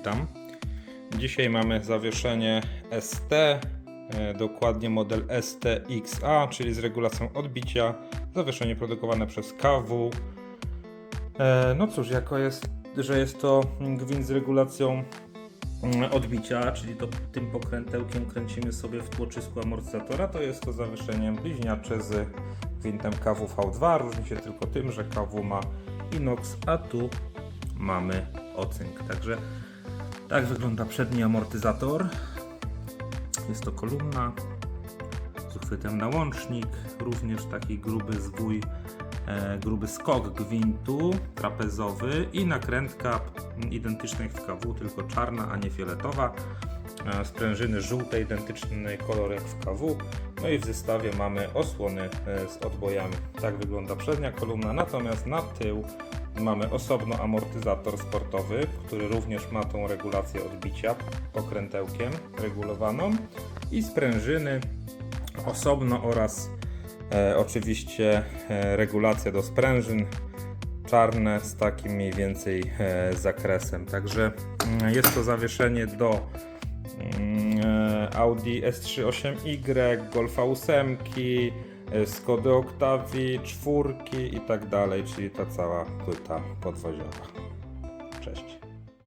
Witam. Dzisiaj mamy zawieszenie ST, e, dokładnie model STXA, czyli z regulacją odbicia. Zawieszenie produkowane przez KW. E, No cóż, jako jest, że jest to gwint z regulacją mm, odbicia, czyli to tym pokrętełkiem kręcimy sobie w tłoczysku amortyzatora, to jest to zawieszenie bliźniacze z gwintem KW V2. Różni się tylko tym, że KW ma inox, a tu mamy ocynk. Także tak wygląda przedni amortyzator. Jest to kolumna z uchwytem na łącznik, również taki gruby zwój, e, gruby skok gwintu trapezowy i nakrętka identyczna jak w KW, tylko czarna, a nie fioletowa. E, Sprężyny żółte, identyczny kolor jak w KW. No i w zestawie mamy osłony e, z odbojami. Tak wygląda przednia kolumna, natomiast na tył mamy osobno amortyzator sportowy, który również ma tą regulację odbicia pokrętełkiem regulowaną i sprężyny osobno oraz e, oczywiście e, regulacja do sprężyn czarne z takim mniej więcej e, zakresem. Także mm, jest to zawieszenie do mm, e, Audi S38Y, Golfa 8, E, z kody oktawi, czwórki i tak dalej, czyli ta cała płyta podwoziowa. Cześć.